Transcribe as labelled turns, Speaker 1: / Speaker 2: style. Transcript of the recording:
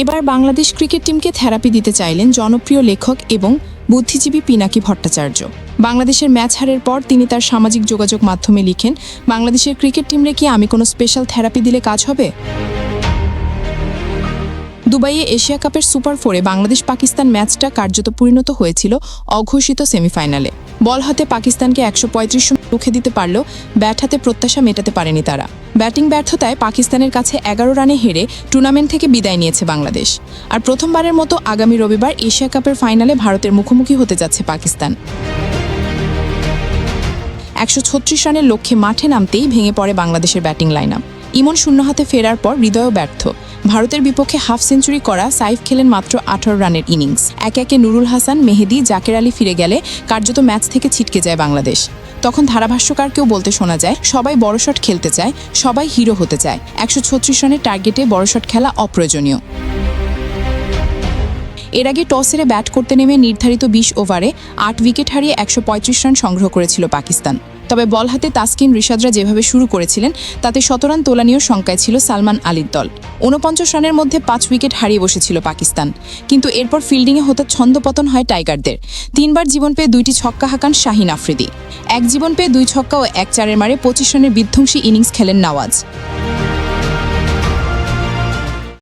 Speaker 1: এবার বাংলাদেশ ক্রিকেট টিমকে থেরাপি দিতে চাইলেন জনপ্রিয় লেখক এবং বুদ্ধিজীবী পিনাকি ভট্টাচার্য। বাংলাদেশের ম্যাচ হারের পর তিনি তার সামাজিক যোগাযোগ মাধ্যমে লিখেন, বাংলাদেশের ক্রিকেট টিমরে কি আমি কোনো স্পেশাল থেরাপি দিলে কাজ হবে? দুবাইয়ে এশিয়া কাপের সুপার ফোরে বাংলাদেশ পাকিস্তান ম্যাচটা কার্যত পরিণত হয়েছিল অঘোষিত সেমিফাইনালে। বল হাতে পাকিস্তানকে একশো পঁয়ত্রিশ রুখে দিতে পারলেও ব্যাট হাতে প্রত্যাশা মেটাতে পারেনি তারা। ব্যাটিং ব্যর্থতায় পাকিস্তানের কাছে এগারো রানে হেরে টুর্নামেন্ট থেকে বিদায় নিয়েছে বাংলাদেশ। আর প্রথমবারের মতো আগামী রবিবার এশিয়া কাপের ফাইনালে ভারতের মুখোমুখি হতে যাচ্ছে পাকিস্তান। একশো ছত্রিশ রানের লক্ষ্যে মাঠে নামতেই ভেঙে পড়ে বাংলাদেশের ব্যাটিং লাইন ইমন শূন্য হাতে ফেরার পর হৃদয়ও ব্যর্থ। ভারতের বিপক্ষে হাফ সেঞ্চুরি করা সাইফ খেলেন মাত্র আঠারো রানের ইনিংস। একে একে নুরুল হাসান, মেহেদি, জাকের আলী ফিরে গেলে কার্যত ম্যাচ থেকে ছিটকে যায় বাংলাদেশ। তখন ধারাভাষ্যকারকেও বলতে শোনা যায়, সবাই বড় শট খেলতে চায়, সবাই হিরো হতে চায়। একশো ছত্রিশ রানের টার্গেটে বড় শট খেলা অপ্রয়োজনীয়। এর আগে টস হেরে ব্যাট করতে নেমে নির্ধারিত বিশ ওভারে আট উইকেট হারিয়ে একশো পঁয়ত্রিশ রান সংগ্রহ করেছিল পাকিস্তান। তবে বল হাতে তাসকিন রিশাদরা যেভাবে শুরু করেছিলেন, তাতে শতরান তোলানীয় শঙ্কায় ছিল সালমান আলীর দল। ঊনপঞ্চাশ রানের মধ্যে পাঁচ উইকেট হারিয়ে বসেছিল পাকিস্তান। কিন্তু এরপর ফিল্ডিংয়ে হতে ছন্দপতন হয় টাইগারদের। তিনবার জীবন পেয়ে দুইটি ছক্কা হাঁকান শাহিন আফ্রিদি। এক জীবন পেয়ে দুই ছক্কা ও এক চারের মারে পঁচিশ রানের বিধ্বংসী ইনিংস খেলেন নওয়াজ।